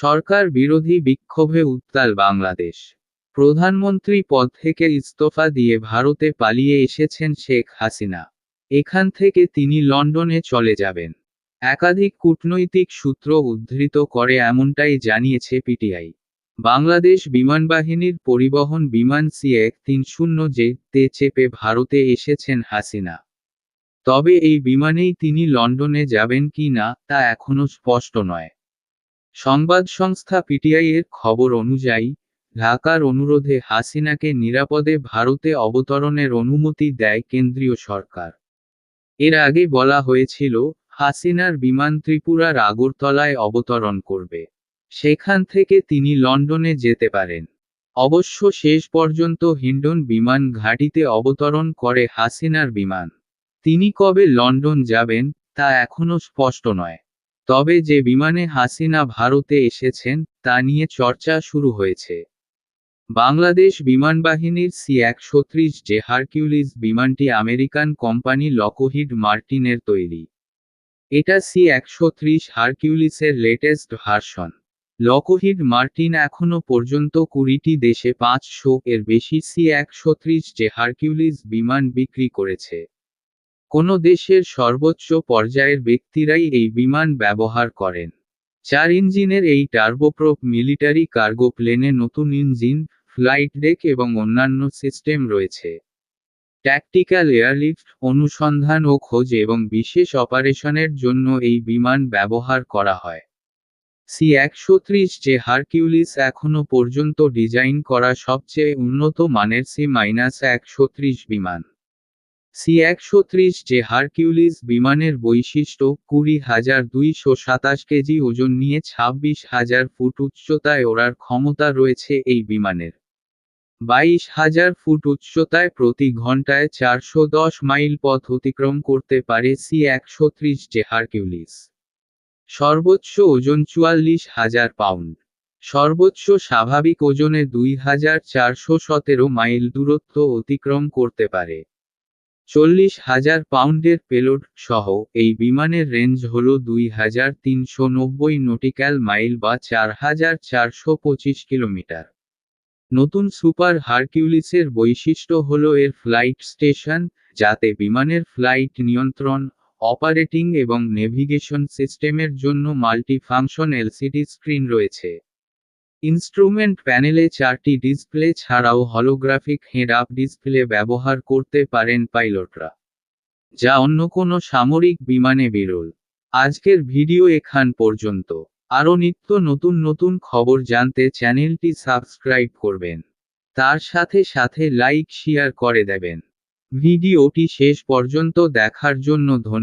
সরকার বিরোধী বিক্ষোভে উত্তাল বাংলাদেশ। প্রধানমন্ত্রী পদ থেকে ইস্তফা দিয়ে ভারতে পালিয়ে এসেছেন শেখ হাসিনা। এখান থেকে তিনি লন্ডনে চলে যাবেন। একাধিক কূটনৈতিক সূত্র উদ্ধৃত করে এমনটাই জানিয়েছে পিটিআই। বাংলাদেশ বিমানবাহিনীর পরিবহন বিমান সি এক তিন শূন্য জে তে চেপে ভারতে এসেছেন হাসিনা। তবে এই বিমানেই তিনি লন্ডনে যাবেন কি না তা এখনও স্পষ্ট নয়। সংবাদ সংস্থা পিটিআই এর খবর অনুযায়ী, ঢাকার অনুরোধে হাসিনাকে নিরাপদে ভারতে অবতরণের অনুমতি দেয় কেন্দ্রীয় সরকার। এর আগে বলা হয়েছিল, হাসিনার বিমান ত্রিপুরার আগরতলায় অবতরণ করবে। সেখান থেকে তিনি লন্ডনে যেতে পারেন। অবশ্য শেষ পর্যন্ত হিন্ডন বিমান ঘাঁটিতে অবতরণ করে হাসিনার বিমান। তিনি কবে লন্ডন যাবেন, তা এখনও স্পষ্ট নয়। তবে যে বিমানে হাসিনা ভারতে এসেছেন, তা নিয়ে চর্চা শুরু হয়েছে। বাংলাদেশ বিমানবাহিনীর সি একশো ত্রিশ যে হারকিউলিস বিমানটি আমেরিকান কোম্পানি লকোহিড মার্টিনের তৈরি। এটা সি একশো ত্রিশ হারকিউলিসের লেটেস্ট ভার্সন। লকোহিড মার্টিন এখনও পর্যন্ত কুড়িটি দেশে পাঁচশো এর বেশি সি একশো ত্রিশ যে হারকিউলিস বিমান বিক্রি করেছে। কোনো দেশের সর্বোচ্চ পর্যায়ের ব্যক্তিরাই এই বিমান ব্যবহার করেন। চার ইঞ্জিনের এই টার্বোপ্রোপ মিলিটারি কার্গো প্লেনে নতুন ইঞ্জিন ফ্লাইট ডেক এবং অন্যান্য সিস্টেম রয়েছে। ট্যাকটিক্যাল এয়ারলিফট অনুসন্ধান ও খোঁজ এবং বিশেষ অপারেশনের জন্য এই বিমান ব্যবহার করা হয়। সি একশো ত্রিশ যে হারকিউলিস এখনও পর্যন্ত ডিজাইন করা সবচেয়ে উন্নত মানের সি মাইনাস একশো ত্রিশ বিমান। সি একশো ত্রিশ যে হারকিউলিস বিমানের বৈশিষ্ট্য কুড়ি হাজার দুইশো সাতাশ কেজি ওজন নিয়ে ছাব্বিশ হাজার ফুট উচ্চতায় ওড়ার ক্ষমতা রয়েছে এই বিমানের। বাইশ হাজার ফুট উচ্চতায় প্রতি ঘন্টায় চারশো দশ মাইল পথ অতিক্রম করতে পারে সি একশো ত্রিশ যে হারকিউলিস। সর্বোচ্চ ওজন চুয়াল্লিশ হাজার পাউন্ড। সর্বোচ্চ স্বাভাবিক ওজনে দুই হাজার চারশো সতেরো মাইল দূরত্ব অতিক্রম করতে পারে। চল্লিশ হাজার পাউন্ডের পেলোড সহ এই বিমানের রেঞ্জ হল দুই হাজার তিনশো নব্বই নটিক্যাল মাইল বা চার হাজার চারশো পঁচিশ কিলোমিটার। নতুন সুপার হারকিউলিসের বৈশিষ্ট্য হল এর ফ্লাইট স্টেশন, যাতে বিমানের ফ্লাইট নিয়ন্ত্রণ, অপারেটিং এবং নেভিগেশন সিস্টেমের জন্য মাল্টি ফাংশন এলসিডি স্ক্রিন রয়েছে। ইনস্ট্রুমেন্ট প্যানেলে চারটি ডিসপ্লে ছাড়াও হলোগ্রাফিক হেড আপ ডিসপ্লে ব্যবহার করতে পারেন পাইলটরা। যা অন্য কোনো সামরিক বিমানে বিরল। আজকের ভিডিও এখান পর্যন্ত। আরও নিত্য নতুন নতুন খবর জানতে চ্যানেলটি সাবস্ক্রাইব করবেন। তার সাথে সাথে লাইক, শেয়ার করে দেবেন। ভিডিওটি শেষ পর্যন্ত দেখার জন্য ধন্যবাদ।